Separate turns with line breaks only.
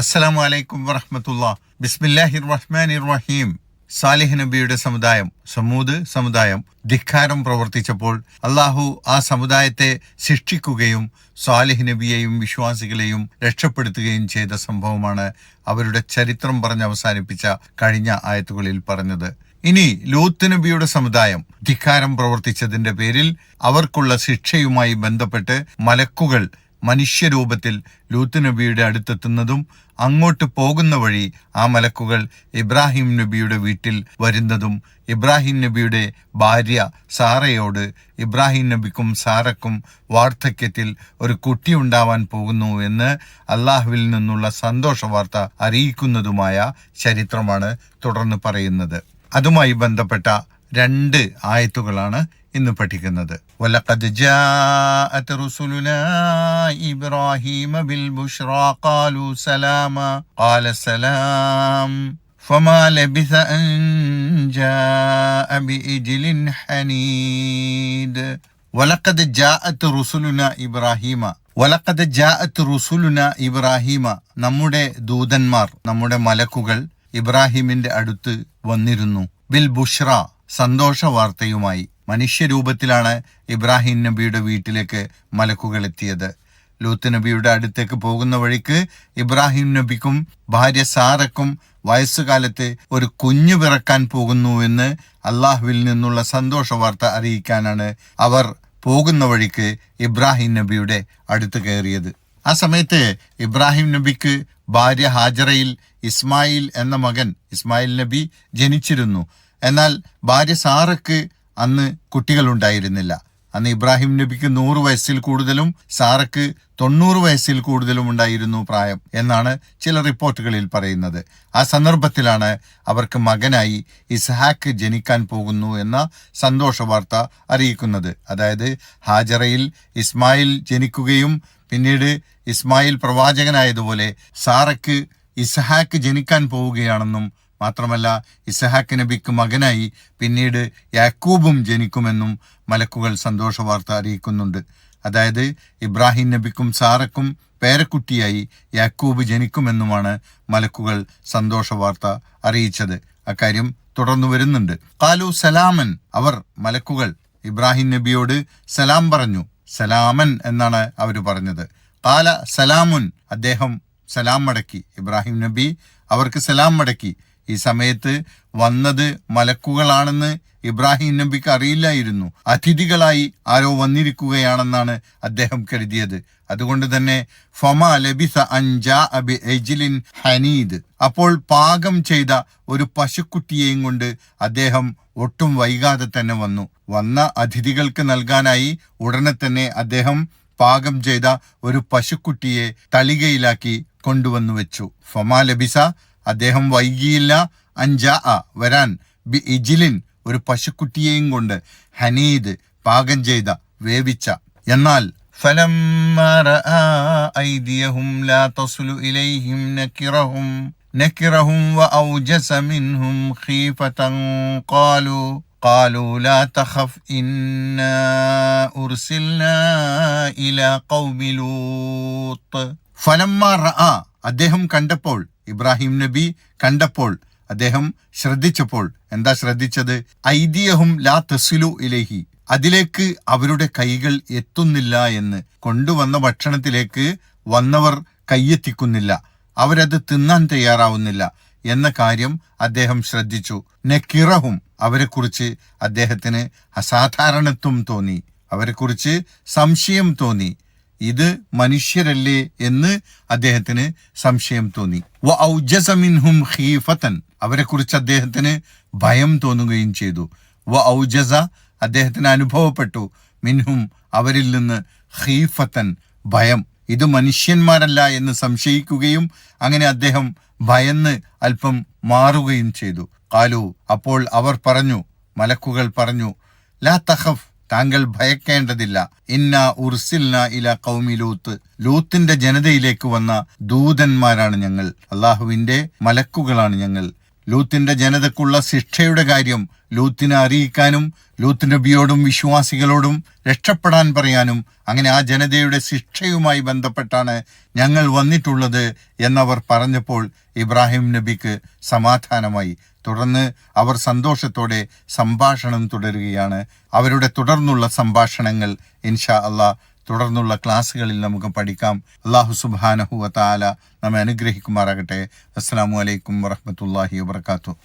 അസ്സലാമു അലൈക്കും വറഹമത്തുള്ള. ബിസ്മില്ലാഹിർ റഹ്മാൻ റഹീം സാലിഹ് നബിയുടെ സമുദായം സമൂദ് സമുദായം ധിക്കാരം പ്രവർത്തിച്ചപ്പോൾ അള്ളാഹു ആ സമുദായത്തെ ശിക്ഷിക്കുകയും സാലിഹ് നബിയെയും വിശ്വാസികളെയും രക്ഷപ്പെടുത്തുകയും ചെയ്ത സംഭവമാണ് അവരുടെ ചരിത്രം പറഞ്ഞ് അവസാനിപ്പിച്ച കഴിഞ്ഞ ആയത്തുകളിൽ പറഞ്ഞത്. ഇനി ലൂത്ത് നബിയുടെ സമുദായം ധിക്കാരം പ്രവർത്തിച്ചതിന്റെ പേരിൽ അവർക്കുള്ള ശിക്ഷയുമായി ബന്ധപ്പെട്ട് മലക്കുകൾ മനുഷ്യരൂപത്തിൽ ലൂത്ത് നബിയുടെ അടുത്തെത്തുന്നതും അങ്ങോട്ട് പോകുന്ന വഴി ആ മലക്കുകൾ ഇബ്രാഹിം നബിയുടെ വീട്ടിൽ വരുന്നതും ഇബ്രാഹിം നബിയുടെ ഭാര്യ സാറയോട് ഇബ്രാഹിം നബിക്കും സാറക്കും വാർദ്ധക്യത്തിൽ ഒരു കുട്ടി ഉണ്ടാവാൻ പോകുന്നു എന്ന് അള്ളാഹുവിൽ നിന്നുള്ള സന്തോഷ വാർത്ത അറിയിക്കുന്നതുമായ ചരിത്രമാണ് തുടർന്ന് പറയുന്നത്. അതുമായി ബന്ധപ്പെട്ട രണ്ട് ആയത്തുകളാണ് ഇന്ന് പഠിക്കുന്നത് വലഖദ് ജാഅത് റുസുലുനാ ഇബ്രാഹീമ ബിൽ ബുശ്റാ ഖാലു സലാമ ഖാല സലാം فما لبث أن جاء بإجل حنيد ولقد جاءت رسلنا إبراهيم വലക്കത് ജാഅത്ത് റുസുലുന ഇബ്രാഹിമ നമ്മുടെ ദൂതന്മാർ നമ്മുടെ മലക്കുകൾ ഇബ്രാഹിമിന്റെ അടുത്ത് വന്നിരുന്നു ബിൽ ബുഷ്ര സന്തോഷ വാർത്തയുമായി മനുഷ്യരൂപത്തിലാണ് ഇബ്രാഹിം നബിയുടെ വീട്ടിലേക്ക് മലക്കുകൾ എത്തിയത്. ലൂത്ത് നബിയുടെ അടുത്തേക്ക് പോകുന്ന വഴിക്ക് ഇബ്രാഹിം നബിക്കും ഭാര്യ സാറക്കും വയസ്സുകാലത്ത് ഒരു കുഞ്ഞു പിറക്കാൻ പോകുന്നുവെന്ന് അള്ളാഹുവിൽ നിന്നുള്ള സന്തോഷ വാർത്ത അറിയിക്കാനാണ് അവർ പോകുന്ന വഴിക്ക് ഇബ്രാഹിം നബിയുടെ അടുത്ത് കയറിയത്. ആ സമയത്ത് ഇബ്രാഹിം നബിക്ക് ഭാര്യ ഹാജറയിൽ ഇസ്മായിൽ എന്ന മകൻ ഇസ്മായിൽ നബി ജനിച്ചിരുന്നു. എന്നാൽ ഭാര്യ സാറക്ക് അന്ന് കുട്ടികളുണ്ടായിരുന്നില്ല. അന്ന് ഇബ്രാഹിം നബിക്ക് നൂറ് വയസ്സിൽ കൂടുതലും സാറക്ക് തൊണ്ണൂറ് വയസ്സിൽ കൂടുതലും ഉണ്ടായിരുന്നു പ്രായം എന്നാണ് ചില റിപ്പോർട്ടുകളിൽ പറയുന്നത്. ആ സന്ദർഭത്തിലാണ് അവർക്ക് മകനായി ഇസ്ഹാക്ക് ജനിക്കാൻ പോകുന്നു എന്ന സന്തോഷ വാർത്ത അറിയിക്കുന്നത്. അതായത് ഹാജറയിൽ ഇസ്മായിൽ ജനിക്കുകയും പിന്നീട് ഇസ്മായിൽ പ്രവാചകനായതുപോലെ സാറയ്ക്ക് ഇസ്ഹാക്ക് ജനിക്കാൻ പോവുകയാണെന്നും മാത്രമല്ല ഇസഹാക്ക് നബിക്ക് മകനായി പിന്നീട് യാക്കൂബും ജനിക്കുമെന്നും മലക്കുകൾ സന്തോഷ വാർത്ത അറിയിക്കുന്നുണ്ട്. അതായത് ഇബ്രാഹിം നബിക്കും സാറക്കും പേരക്കുട്ടിയായി യാക്കൂബ് ജനിക്കുമെന്നുമാണ് മലക്കുകൾ സന്തോഷ വാർത്ത അറിയിച്ചത്. അക്കാര്യം തുടർന്നു വരുന്നുണ്ട്. കാലു സലാമൻ അവർ മലക്കുകൾ ഇബ്രാഹിം നബിയോട് സലാം പറഞ്ഞു. സലാമൻ എന്നാണ് അവർ പറഞ്ഞത്. കാല സലാമുൻ അദ്ദേഹം സലാം മടക്കി. ഇബ്രാഹിം നബി അവർക്ക് സലാം മടക്കി. ഈ സമയത്ത് വന്നത് മലക്കുകളാണെന്ന് ഇബ്രാഹിം നബിക്ക് അറിയില്ലായിരുന്നു. അതിഥികളായി ആരോ വന്നിരിക്കുകയാണെന്നാണ് അദ്ദേഹം കരുതിയത്. അതുകൊണ്ട് തന്നെ ഫമ ലബിസ അൻജാ അബി എജിലിൻ ഹനീദ്. അപ്പോൾ പാകം ചെയ്ത ഒരു പശുക്കുട്ടിയെയും കൊണ്ട് അദ്ദേഹം ഒട്ടും വൈകാതെ തന്നെ വന്നു. വന്ന അതിഥികൾക്ക് നൽകാനായി ഉടനെ തന്നെ അദ്ദേഹം പാകം ചെയ്ത ഒരു പശുക്കുട്ടിയെ തളികയിലാക്കി കൊണ്ടുവന്നു വെച്ചു. ഫമാ ലബിസ അദ്ദേഹം വൈകിയില്ല അഞ്ചാ വരാൻ ബി ഇജിലിൻ ഒരു പശുക്കുട്ടിയെയും കൊണ്ട് ഹനീദ് പാകം ചെയ്ത വേവിച്ച എന്നാൽ فلما رأى أيديهم لا تصل إليهم نكرهم نكرهم وأوجس منهم خيفة قالوا قالوا لا تخف إنا أرسلنا إلى قوم لوط ഫലമ്മ റഅ അദ്ദേഹം കണ്ടപ്പോൾ ഇബ്രാഹിം നബി കണ്ടപ്പോൾ അദ്ദേഹം ശ്രദ്ധിച്ചപ്പോൾ. എന്താ ശ്രദ്ധിച്ചത്? ഐദിയഹും ലാ തസിലു ഇലേഹി. അതിലേക്ക് അവരുടെ കൈകൾ എത്തുന്നില്ല എന്ന്. കൊണ്ടുവന്ന ഭക്ഷണത്തിലേക്ക് വന്നവർ കയ്യെത്തിക്കുന്നില്ല അവരത് തിന്നാൻ തയ്യാറാവുന്നില്ല എന്ന കാര്യം അദ്ദേഹം ശ്രദ്ധിച്ചു. നക്കിറഹും അവരെക്കുറിച്ച് അദ്ദേഹത്തിന് അസാധാരണത്വം തോന്നി. അവരെക്കുറിച്ച് സംശയം തോന്നി. ഇത് മനുഷ്യരല്ലേ എന്ന് അദ്ദേഹത്തിന് സംശയം തോന്നി. വ ഹീഫത്തൻ ഖീഫത്തൻ അവരെക്കുറിച്ച് അദ്ദേഹത്തിന് ഭയം തോന്നുകയും ചെയ്തു. വ ഔജസ അദ്ദേഹത്തിന് അനുഭവപ്പെട്ടു. മിൻഹും അവരിൽ നിന്ന് ഖീഫത്തൻ ഭയം. ഇത് മനുഷ്യന്മാരല്ല എന്ന് സംശയിക്കുകയും അങ്ങനെ അദ്ദേഹം ഭയന്ന് അല്പം മാറുകയും ചെയ്തു. കാലു അപ്പോൾ അവർ പറഞ്ഞു മലക്കുകൾ പറഞ്ഞു ലാ തഖഫ് താങ്കൾ ഭയക്കേണ്ടതില്ല. ഇന്ന ഉർസിൽന ഇല കൗമി ലൂത്ത്. ലൂത്തിന്റെ ജനതയിലേക്ക് വന്ന ദൂതന്മാരാണ് ഞങ്ങൾ. അള്ളാഹുവിന്റെ മലക്കുകളാണ് ഞങ്ങൾ. ലൂത്തിന്റെ ജനതക്കുള്ള ശിക്ഷയുടെ കാര്യം ലൂത്തിനെ അറിയിക്കാനും ലൂത്ത് നബിയോടും വിശ്വാസികളോടും രക്ഷപ്പെടാൻ പറയാനും അങ്ങനെ ആ ജനതയുടെ ശിക്ഷയുമായി ബന്ധപ്പെട്ടാണ് ഞങ്ങൾ വന്നിട്ടുള്ളത് എന്നവർ പറഞ്ഞപ്പോൾ ഇബ്രാഹിം നബിക്ക് സമാധാനമായി. തുടർന്ന് അവർ സന്തോഷത്തോടെ സംഭാഷണം തുടരുകയാണ്. അവരുടെ തുടർന്നുള്ള സംഭാഷണങ്ങൾ ഇൻഷാ അള്ളാഹ് തുടർന്നുള്ള ക്ലാസ്സുകളിൽ നമുക്ക് പഠിക്കാം. അള്ളാഹു സുബാനഹുവ താല നമ്മെ അനുഗ്രഹിക്കുമാറാകട്ടെ. അസ്സാം വലൈക്കും വറഹമത്തല്ലാഹി വാത്തു